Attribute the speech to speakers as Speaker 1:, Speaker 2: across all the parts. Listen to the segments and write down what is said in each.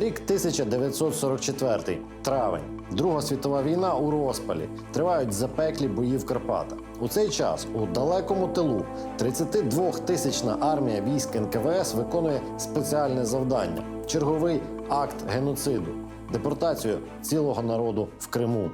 Speaker 1: Рік 1944. Травень. Друга світова війна у розпалі. Тривають запеклі бої в Карпатах. У цей час у далекому тилу 32-тисячна армія військ НКВС виконує спеціальне завдання черговий акт геноциду депортацію цілого народу в Криму.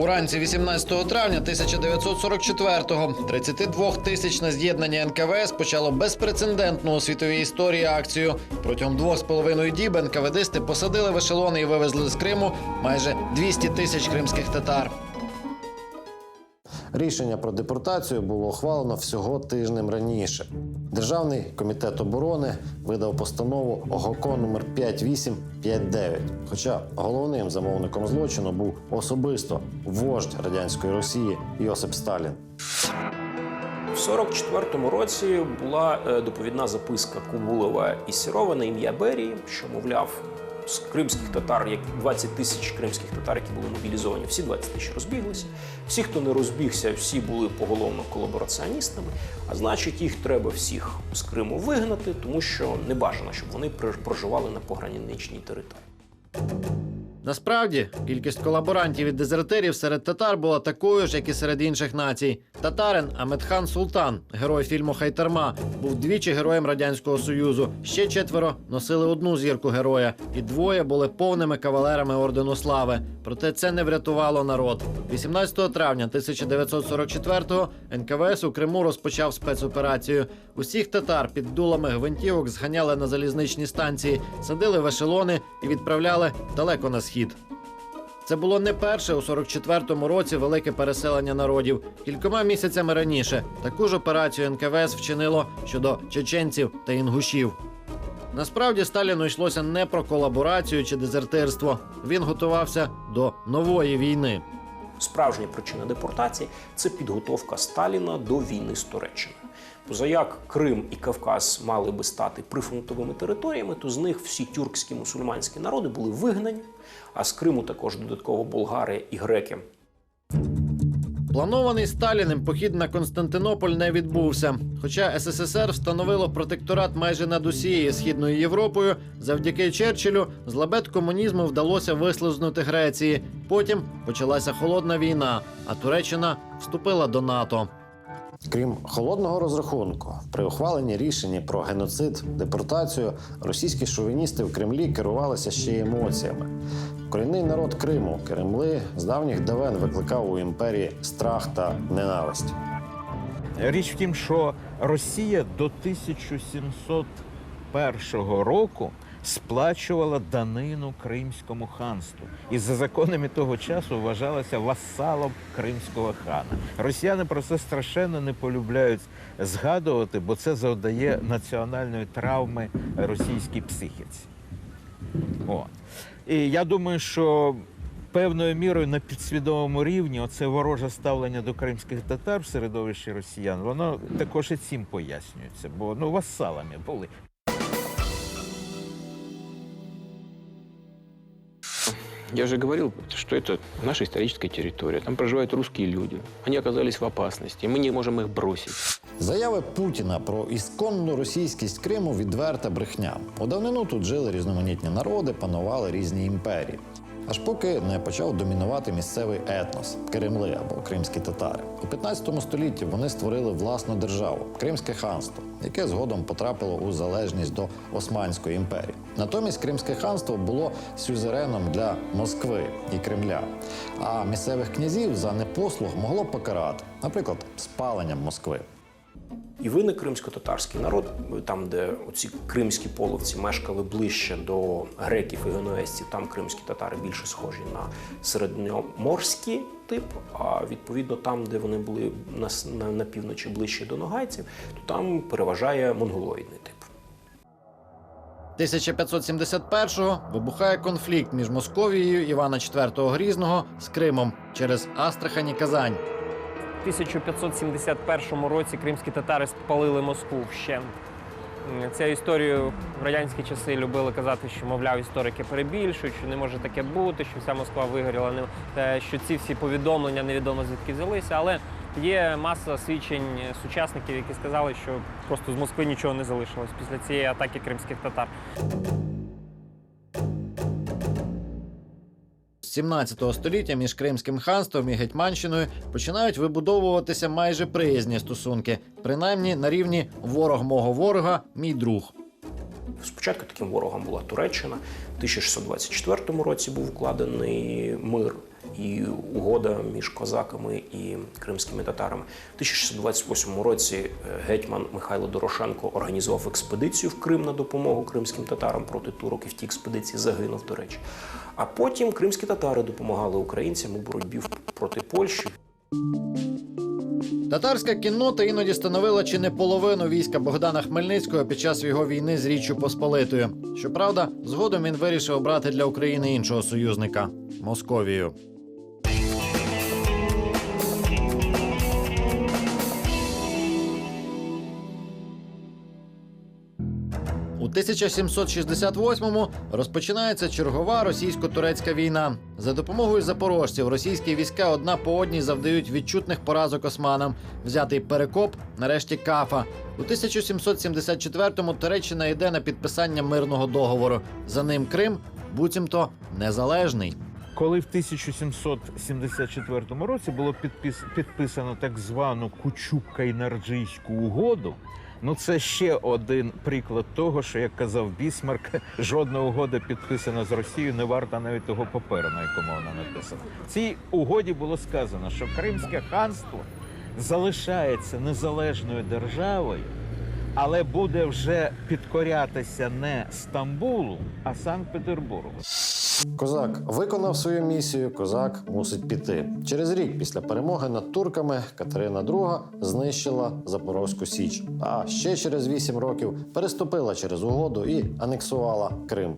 Speaker 1: Уранці 18 травня 1944-го 32-тисячне з'єднання НКВС почало безпрецедентну у світовій історії акцію. Протягом двох з половиною діб НКВДсти посадили в ешелони і вивезли з Криму майже 200 тисяч кримських татар. Рішення про депортацію було ухвалено всього тижнем раніше. Державний комітет оборони видав постанову ОГОКО номер 5859. Хоча головним замовником злочину був особисто вождь радянської Росії Йосип Сталін.
Speaker 2: В 44-му році була е, доповідна записка Кубулова і Сірова на ім'я Берії, що мовляв. З кримських татар, як 20 тисяч кримських татар, які були мобілізовані, всі 20 тисяч розбіглися. Всі, хто не розбігся, всі були поголовно колабораціоністами. А значить, їх треба всіх з Криму вигнати, тому що не бажано, щоб вони проживали на пограничній території.
Speaker 1: Насправді, кількість колаборантів і дезертирів серед татар була такою ж, як і серед інших націй. Татарин Аметхан Султан, герой фільму Хайтарма, був двічі героєм радянського союзу. Ще четверо носили одну зірку героя, і двоє були повними кавалерами ордену слави. Проте це не врятувало народ. 18 травня 1944-го НКВС у Криму розпочав спецоперацію. Усіх татар під дулами гвинтівок зганяли на залізничні станції, садили в ешелони і відправляли далеко на схід. Це було не перше у 44-му році велике переселення народів. Кількома місяцями раніше таку ж операцію НКВС вчинило щодо чеченців та інгушів. Насправді Сталіну йшлося не про колаборацію чи дезертирство. Він готувався до нової війни.
Speaker 2: Справжня причина депортації це підготовка Сталіна до війни з Туреччиною. Позаяк Крим і Кавказ мали би стати прифронтовими територіями, то з них всі тюркські мусульманські народи були вигнані, а з Криму також додатково болгари і греки.
Speaker 1: Планований Сталіним похід на Константинополь не відбувся. Хоча СССР встановило протекторат майже над усією східною Європою, завдяки Черчиллю з лабет комунізму вдалося вислизнути Греції. Потім почалася холодна війна, а Туреччина вступила до НАТО. Крім холодного розрахунку, при ухваленні рішення про геноцид, депортацію, російські шовіністи в Кремлі керувалися ще емоціями. Корінний народ Криму, Кремли з давніх давен викликав у імперії страх та ненависть.
Speaker 3: Річ в тім, що Росія до 1701 року сплачувала данину Кримському ханству і за законами того часу вважалася васалом кримського хана. Росіяни про це страшенно не полюбляють згадувати, бо це завдає національної травми російській психіці. О. І я думаю, що певною мірою на підсвідомому рівні оце вороже ставлення до кримських татар в середовищі росіян, воно також і цим пояснюється, бо ну васалами були.
Speaker 4: Я же говорил, что это наша историческая территория. Там проживают русские люди. Они оказались в опасности. Мы не можем их бросить.
Speaker 1: Заяви Путіна про ісконну російськість Криму відверта брехня. У давнину тут жили різноманітні народи, панували різні імперії. Аж поки не почав домінувати місцевий етнос Кремли або кримські татари. У 15 столітті вони створили власну державу Кримське ханство, яке згодом потрапило у залежність до Османської імперії. Натомість Кримське ханство було сюзереном для Москви і Кремля. А місцевих князів за непослух могло покарати, наприклад, спаленням Москви.
Speaker 2: І виник кримсько-татарський народ, там, де оці кримські половці мешкали ближче до греків і генуезців, там кримські татари більше схожі на середньоморський тип. А відповідно, там, де вони були на, на, півночі ближче до ногайців, то там переважає монголоїдний тип.
Speaker 1: 1571-го вибухає конфлікт між Московією Івана IV Грізного з Кримом через Астрахань і Казань.
Speaker 5: В 1571 році кримські татари спалили Москву вщент. Цю історію в радянські часи любили казати, що, мовляв, історики перебільшують, що не може таке бути, що вся Москва вигоріла, е, що ці всі повідомлення невідомо звідки взялися. Але є маса свідчень сучасників, які сказали, що просто з Москви нічого не залишилось після цієї атаки кримських татар.
Speaker 1: З 17 століття між Кримським ханством і Гетьманщиною починають вибудовуватися майже приязні стосунки, принаймні на рівні ворог мого ворога, мій друг.
Speaker 2: Спочатку таким ворогом була Туреччина. В 1624 році був укладений мир і угода між козаками і кримськими татарами. В 1628 році е, гетьман Михайло Дорошенко організував експедицію в Крим на допомогу кримським татарам проти турок і в тій експедиції загинув, до речі. А потім кримські татари допомагали українцям у боротьбі проти Польщі.
Speaker 1: Татарська кіннота іноді становила чи не половину війська Богдана Хмельницького під час його війни з Річчю Посполитою. Щоправда, згодом він вирішив обрати для України іншого союзника Московію. 1768-му розпочинається чергова російсько-турецька війна. За допомогою запорожців російські війська одна по одній завдають відчутних поразок османам. Взятий перекоп, нарешті кафа. У 1774-му Туреччина йде на підписання мирного договору. За ним Крим, буцімто незалежний.
Speaker 3: Коли в 1774 році було підпис... підписано так звану Кучук-Кайнарджийську угоду, ну це ще один приклад того, що як казав Бісмарк, жодна угода підписана з Росією не варта навіть того паперу, на якому вона написана. В цій угоді було сказано, що Кримське ханство залишається незалежною державою, але буде вже підкорятися не Стамбулу, а Санкт-Петербургу.
Speaker 6: Козак виконав свою місію, козак мусить піти. Через рік після перемоги над турками Катерина II знищила Запорозьку Січ. А ще через вісім років переступила через угоду і анексувала Крим.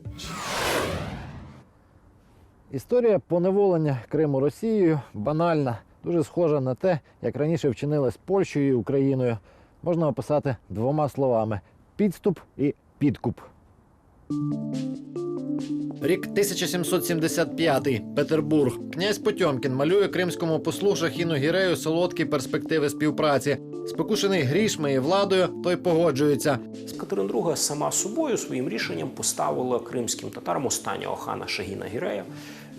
Speaker 1: Історія поневолення Криму Росією банальна, дуже схожа на те, як раніше вчинили з Польщею і Україною. Можна описати двома словами: підступ і підкуп. Рік 1775. Петербург. Князь Потьомкін малює кримському послу Шахіну Гірею солодкі перспективи співпраці. Спокушений грішми і владою, той погоджується.
Speaker 2: Катерина II сама собою своїм рішенням поставила кримським татарам останнього хана Шагіна Гірея.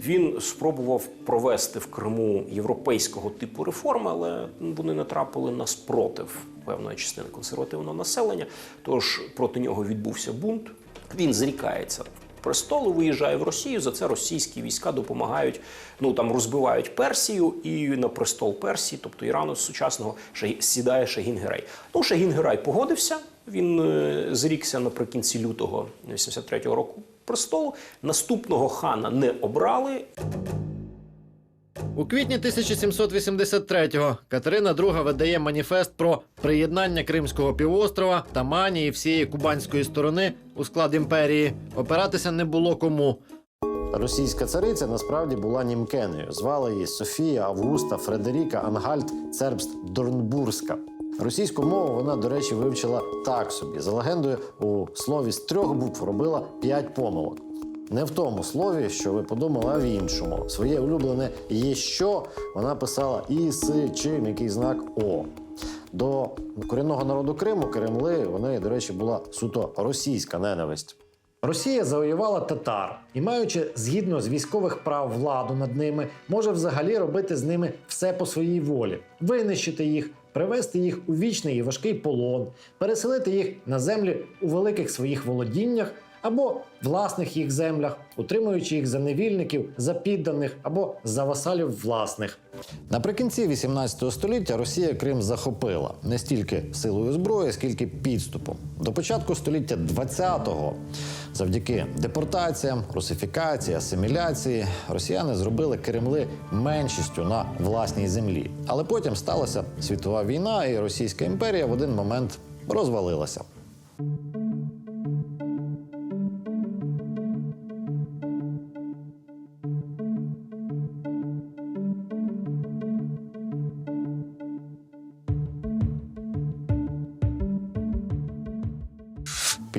Speaker 2: Він спробував провести в Криму європейського типу реформи, але вони натрапили на спротив певної частини консервативного населення. Тож проти нього відбувся бунт. Він зрікається престолу, виїжджає в Росію. За це російські війська допомагають. Ну там розбивають Персію, і на престол Персії, тобто Ірану сучасного, сідає Шагін Герей. Ну Шагін Герай погодився. Він е, зрікся наприкінці лютого 83-го року престолу. Наступного хана не обрали.
Speaker 1: У квітні 1783-го Катерина II видає маніфест про приєднання Кримського півострова, Тамані і всієї кубанської сторони у склад імперії. Опиратися не було кому.
Speaker 6: Російська цариця насправді була німкенею. Звали її Софія Августа Фредеріка Ангальт Цербст Дорнбурзька. Російську мову вона, до речі, вивчила так собі. За легендою, у слові з трьох букв робила п'ять помилок. Не в тому слові, що ви подумали, а в іншому. Своє улюблене є що вона писала і с, чим, який знак О. До корінного народу Криму Кремли у неї, до речі, була суто російська ненависть. Росія завоювала татар і, маючи згідно з військових прав владу над ними, може взагалі робити з ними все по своїй волі, винищити їх, привести їх у вічний і важкий полон, переселити їх на землі у великих своїх володіннях або власних їх землях, утримуючи їх за невільників, за підданих або за васалів власних. Наприкінці 18 століття Росія Крим захопила не стільки силою зброї, скільки підступом. До початку століття 20-го, завдяки депортаціям, русифікації, асиміляції, росіяни зробили Кремли меншістю на власній землі. Але потім сталася світова війна, і Російська імперія в один момент розвалилася.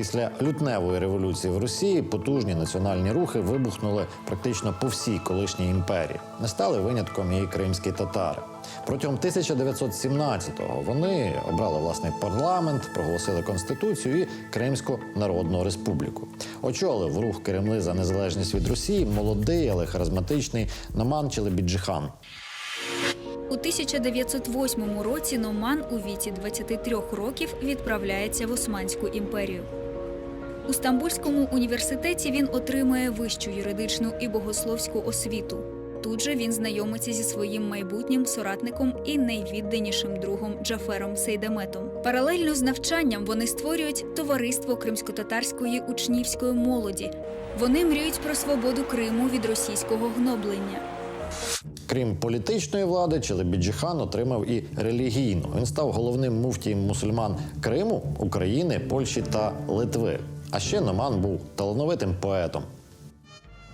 Speaker 6: Після лютневої революції в Росії потужні національні рухи вибухнули практично по всій колишній імперії. Не стали винятком і кримські татари. Протягом 1917-го вони обрали власний парламент, проголосили конституцію і Кримську Народну Республіку. Очолив рух Кремли за незалежність від Росії молодий, але харизматичний Наман Челебіджихан.
Speaker 7: У 1908 році Номан у віці 23 років відправляється в Османську імперію. У Стамбульському університеті він отримує вищу юридичну і богословську освіту. Тут же він знайомиться зі своїм майбутнім соратником і найвідданішим другом Джафером Сейдаметом. Паралельно з навчанням вони створюють товариство кримсько-татарської учнівської молоді. Вони мріють про свободу Криму від російського гноблення.
Speaker 6: Крім політичної влади, Челебіджихан отримав і релігійну. Він став головним муфтієм мусульман Криму, України, Польщі та Литви. А ще Номан був талановитим поетом.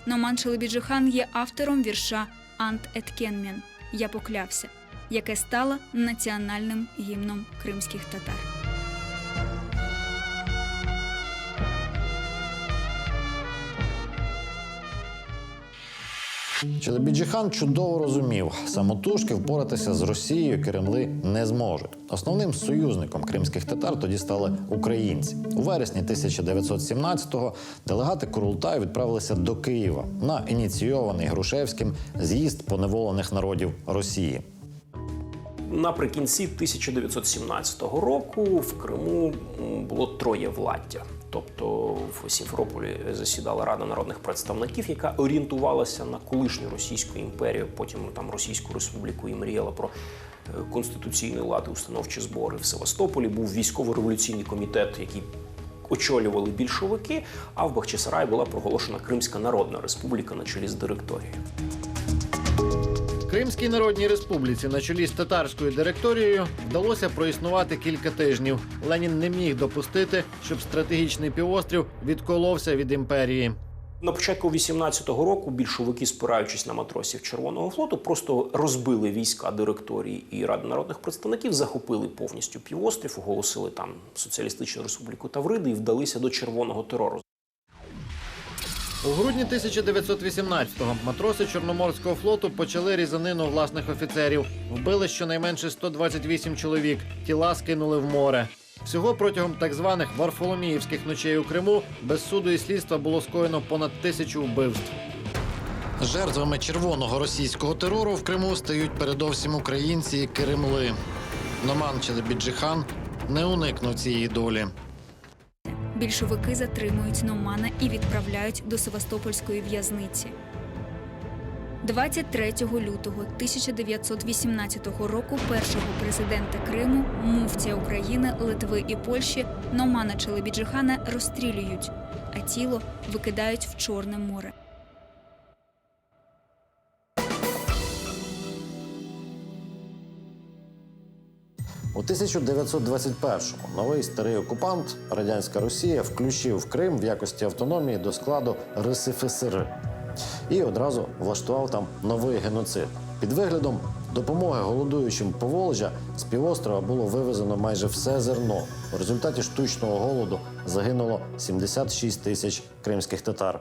Speaker 7: Номан Шелебіджихан є автором вірша Ант Еткенмен Я поклявся, яке стало національним гімном кримських татар.
Speaker 6: Челебіджихан чудово розумів, самотужки впоратися з Росією Кремли не зможуть. Основним союзником кримських татар тоді стали українці. У вересні 1917-го делегати Курултаю відправилися до Києва на ініційований Грушевським з'їзд поневолених народів Росії.
Speaker 2: Наприкінці 1917 року в Криму було троє владдя. Тобто в Сімферополі засідала Рада народних представників, яка орієнтувалася на колишню Російську імперію, потім там Російську Республіку і мріяла про е, конституційний лад установчі збори. В Севастополі був військово-революційний комітет, який очолювали більшовики. А в Бахчисараї була проголошена Кримська Народна Республіка на чолі з директорією.
Speaker 1: Кримській Народній Республіці на чолі з татарською директорією вдалося проіснувати кілька тижнів. Ленін не міг допустити, щоб стратегічний півострів відколовся від імперії.
Speaker 2: На початку 18-го року більшовики, спираючись на матросів Червоного флоту, просто розбили війська директорії і Ради народних представників, захопили повністю півострів, оголосили там соціалістичну республіку Тавриди і вдалися до червоного терору.
Speaker 1: У грудні 1918-го матроси Чорноморського флоту почали різанину власних офіцерів. Вбили щонайменше 128 чоловік, тіла скинули в море. Всього протягом так званих Варфоломіївських ночей у Криму без суду і слідства було скоєно понад тисячу вбивств. Жертвами червоного російського терору в Криму стають передовсім українці і Кремли. Номан Челебіджихан не уникнув цієї долі.
Speaker 7: Більшовики затримують Номана і відправляють до Севастопольської в'язниці. 23 лютого 1918 року першого президента Криму, муфтія України, Литви і Польщі Номана Челебіджихана розстрілюють, а тіло викидають в Чорне море.
Speaker 6: У 1921-му новий старий окупант радянська Росія включив Крим в якості автономії до складу РСФСР і одразу влаштував там новий геноцид. Під виглядом допомоги голодуючим Поволжя з півострова було вивезено майже все зерно. У результаті штучного голоду загинуло 76 тисяч кримських татар.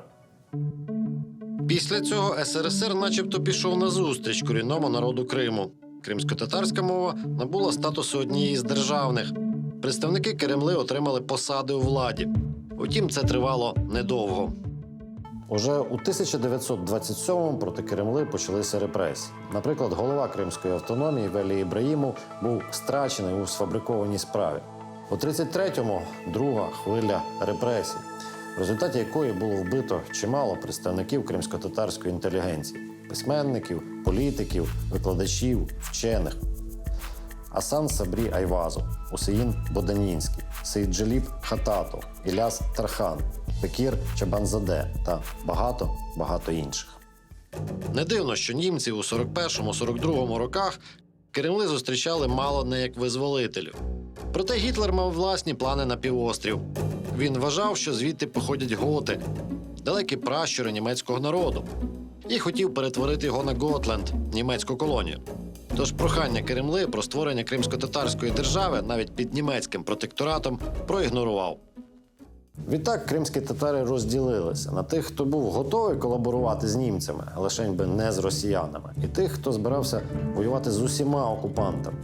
Speaker 1: Після цього СРСР, начебто, пішов на зустріч корінному народу Криму. Кримсько-татарська мова набула статусу однієї з державних. Представники Кремли отримали посади у владі. Утім, це тривало недовго.
Speaker 6: Уже у 1927-му проти Кремли почалися репресії. Наприклад, голова Кримської автономії Велі Ібраїмов був страчений у сфабрикованій справі. У 33-му друга хвиля репресій, в результаті якої було вбито чимало представників кримсько-татарської інтелігенції, письменників, політиків, викладачів, вчених. Асан Сабрі Айвазов, Усеїн Боданінський, Сейджеліп Хататов, Іляс Тархан, Пекір Чабанзаде та багато багато інших.
Speaker 1: Не дивно, що німці у 41-42 роках Кремли зустрічали мало не як визволителів. Проте Гітлер мав власні плани на півострів. Він вважав, що звідти походять готи, далекі пращури німецького народу, і хотів перетворити його на Готленд, німецьку колонію. Тож прохання Кремли про створення кримсько-татарської держави навіть під німецьким протекторатом проігнорував.
Speaker 6: Відтак кримські татари розділилися на тих, хто був готовий колаборувати з німцями, лишень би не з росіянами, і тих, хто збирався воювати з усіма окупантами.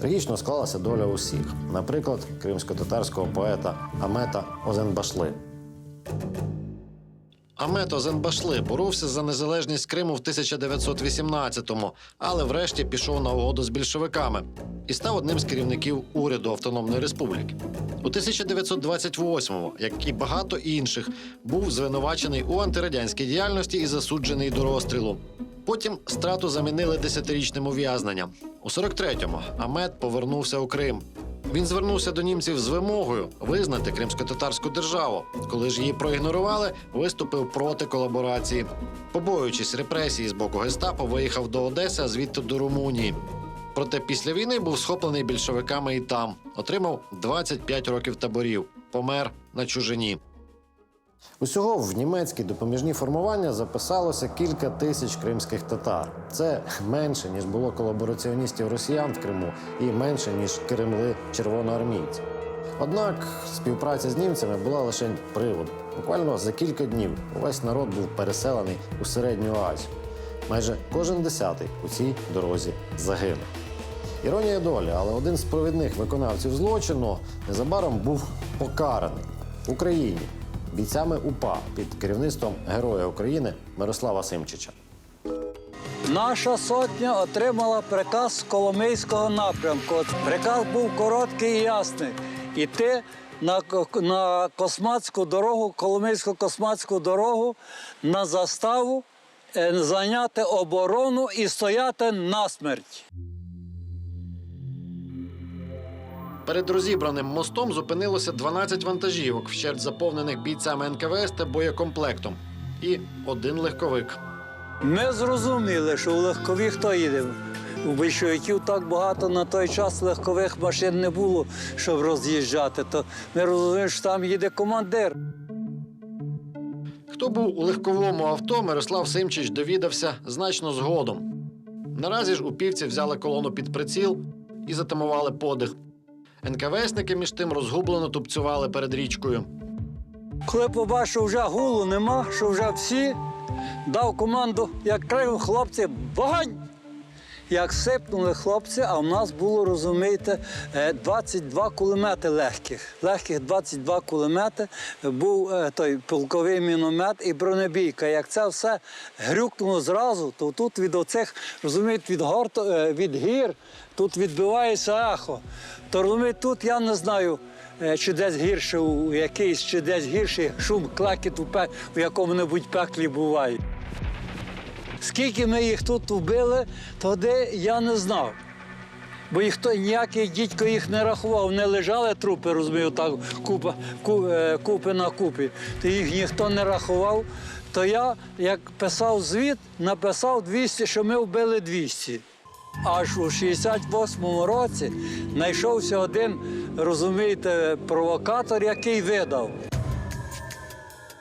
Speaker 6: Трагічно склалася доля усіх, наприклад, кримсько-татарського поета Амета Озенбашли. Амет Озенбашли боровся за незалежність Криму в 1918-му, але врешті пішов на угоду з більшовиками і став одним з керівників уряду Автономної Республіки. У 1928-му, як і багато інших, був звинувачений у антирадянській діяльності і засуджений до розстрілу. Потім страту замінили десятирічним ув'язненням. У 43-му Амет повернувся у Крим. Він звернувся до німців з вимогою визнати кримсько-татарську державу. Коли ж її проігнорували, виступив проти колаборації. Побоюючись репресії з боку гестапо, виїхав до Одеси, а звідти до Румунії. Проте після війни був схоплений більшовиками і там. Отримав 25 років таборів. Помер на чужині. Усього в німецькі допоміжні формування записалося кілька тисяч кримських татар. Це менше ніж було колабораціоністів росіян в Криму, і менше ніж кремли червоноармійці. Однак співпраця з німцями була лише приводом. Буквально за кілька днів увесь народ був переселений у середню Азію. Майже кожен десятий у цій дорозі загинув. Іронія долі, але один з провідних виконавців злочину незабаром був покараний в Україні бійцями УПА під керівництвом Героя України Мирослава Симчича.
Speaker 8: Наша сотня отримала приказ з Коломийського напрямку. Приказ був короткий і ясний. Іти на, на косматську дорогу, Коломийсько-косматську дорогу на заставу, е, зайняти оборону і стояти насмерть.
Speaker 1: Перед розібраним мостом зупинилося 12 вантажівок, вщерть заповнених бійцями НКВС та боєкомплектом, і один легковик.
Speaker 8: Ми зрозуміли, що у легкові хто їде. У більшовиків так багато на той час легкових машин не було, щоб роз'їжджати. То ми розуміємо, що там їде командир.
Speaker 1: Хто був у легковому авто, Мирослав Симчич довідався значно згодом. Наразі ж упівці взяли колону під приціл і затамували подих. НКВСники між тим розгублено тупцювали перед річкою.
Speaker 8: Коли побачив, що вже гулу нема, що вже всі, дав команду, як крив хлопці, вогонь! Як сипнули хлопці, а в нас було, розумієте, е, 22 кулемети легких. Легких 22 кулемети. Був е, той полковий міномет і бронебійка. Як це все грюкнуло зразу, то тут від оцих, розумієте, від, гор, е, від гір, тут відбивається ехо. То розумієте, тут я не знаю. Е, чи десь гірше у якийсь, чи десь гірший шум, клекіт у, пе, в якому-небудь пеклі буває. Скільки ми їх тут вбили, тоді я не знав. Бо їх то ніякий дідько їх не рахував, вони лежали трупи, розумію, так, купа, ку, е, купи на купі. То їх ніхто не рахував. То я, як писав звіт, написав 200, що ми вбили 200. Аж у 68-му році знайшовся один, розумієте, провокатор, який видав.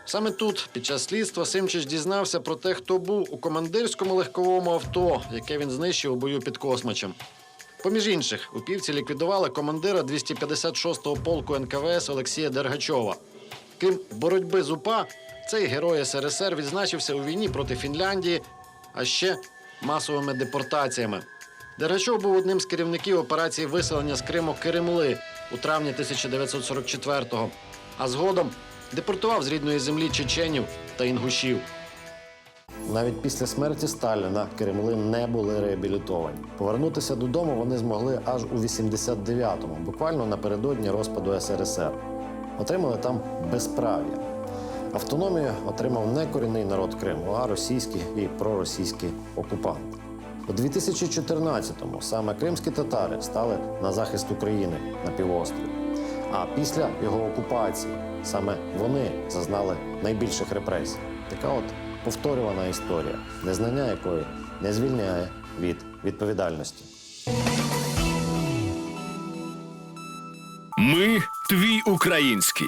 Speaker 1: Саме тут, під час слідства, Симчич дізнався про те, хто був у командирському легковому авто, яке він знищив у бою під Космачем. Поміж інших, упівці ліквідували командира 256-го полку НКВС Олексія Дергачова. Крім боротьби з УПА, цей герой СРСР відзначився у війні проти Фінляндії, а ще масовими депортаціями. Дергачов був одним з керівників операції виселення з Криму Керемли у травні 1944-го, а згодом депортував з рідної землі чеченів та інгушів.
Speaker 6: Навіть після смерті Сталіна Кремли не були реабілітовані. Повернутися додому вони змогли аж у 89-му, буквально напередодні розпаду СРСР. Отримали там безправ'я. Автономію отримав не корінний народ Криму, а російські і проросійські окупанти. У 2014-му саме кримські татари стали на захист України на півострові. А після його окупації саме вони зазнали найбільших репресій. Така от повторювана історія, незнання якої не звільняє від відповідальності.
Speaker 9: Ми твій український.